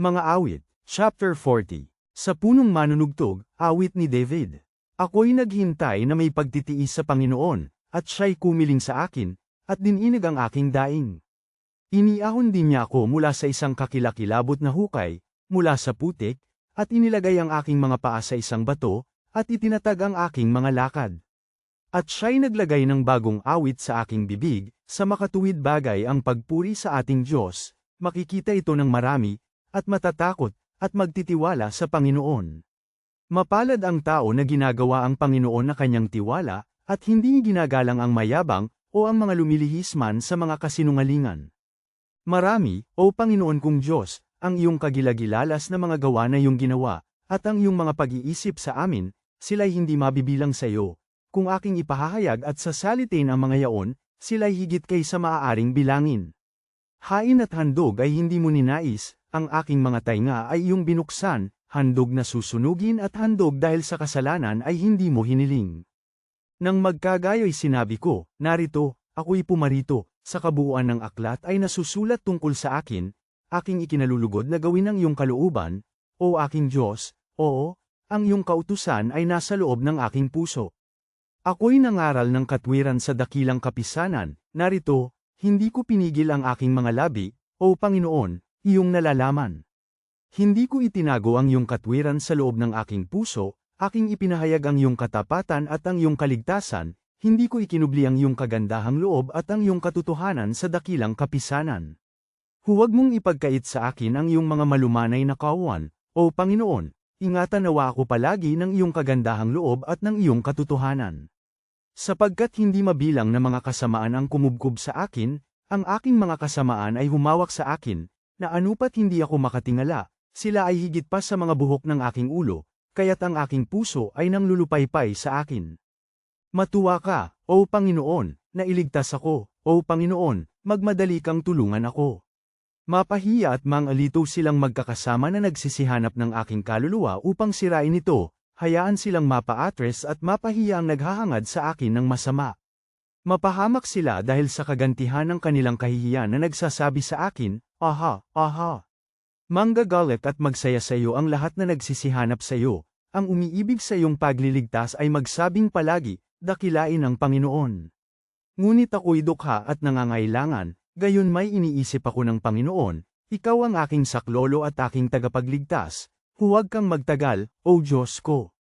Mga awit, Chapter 40 Sa punong manunugtog, awit ni David. Ako'y naghintay na may pagtitiis sa Panginoon, at siya'y kumiling sa akin, at dininig ang aking daing. Iniahon din niya ako mula sa isang kakilakilabot na hukay, mula sa putik, at inilagay ang aking mga paa sa isang bato, at itinatag ang aking mga lakad. At siya'y naglagay ng bagong awit sa aking bibig, sa makatuwid bagay ang pagpuri sa ating Diyos, makikita ito ng marami, at matatakot, at magtitiwala sa Panginoon. Mapalad ang tao na ginagawa ang Panginoon na kanyang tiwala, at hindi ginagalang ang mayabang, o ang mga lumilihis man sa mga kasinungalingan. Marami, o Panginoon kong Diyos, ang iyong kagilagilalas na mga gawa na iyong ginawa, at ang iyong mga pag-iisip sa amin, sila'y hindi mabibilang sa iyo. Kung aking ipahahayag at sasalitin ang mga yaon, sila'y higit kaysa maaaring bilangin. Hain at handog ay hindi mo ninais, ang aking mga tainga ay iyong binuksan, handog na susunugin at handog dahil sa kasalanan ay hindi mo hiniling. Nang magkagayo'y sinabi ko, narito, ako'y pumarito, sa kabuuan ng aklat ay nasusulat tungkol sa akin, aking ikinalulugod na gawin ang iyong kalooban, o aking Diyos, oo, ang iyong kautusan ay nasa loob ng aking puso. Ako'y nangaral ng katwiran sa dakilang kapisanan, narito, hindi ko pinigil ang aking mga labi, o Panginoon, iyong nalalaman. Hindi ko itinago ang iyong katwiran sa loob ng aking puso, aking ipinahayag ang iyong katapatan at ang iyong kaligtasan, hindi ko ikinubli ang iyong kagandahang loob at ang iyong katotohanan sa dakilang kapisanan. Huwag mong ipagkait sa akin ang iyong mga malumanay na kawan, o Panginoon, ingatan nawa ako palagi ng iyong kagandahang loob at ng iyong katotohanan. Sapagkat hindi mabilang na mga kasamaan ang kumubkob sa akin, ang aking mga kasamaan ay humawak sa akin, na anupat hindi ako makatingala, sila ay higit pa sa mga buhok ng aking ulo, kaya't ang aking puso ay nang lulupaypay sa akin. Matuwa ka, O Panginoon, na iligtas ako, O Panginoon, magmadali kang tulungan ako. Mapahiya at mangalito silang magkakasama na nagsisihanap ng aking kaluluwa upang sirain ito, hayaan silang mapaatres at mapahiya ang naghahangad sa akin ng masama. Mapahamak sila dahil sa kagantihan ng kanilang kahihiyan na nagsasabi sa akin, Aha, aha. Manggagalit at magsaya sa iyo ang lahat na nagsisihanap sa iyo, ang umiibig sa iyong pagliligtas ay magsabing palagi, dakilain ang Panginoon. Ngunit ako'y dukha at nangangailangan, gayon may iniisip ako ng Panginoon, ikaw ang aking saklolo at aking tagapagligtas, huwag kang magtagal, O Diyos ko.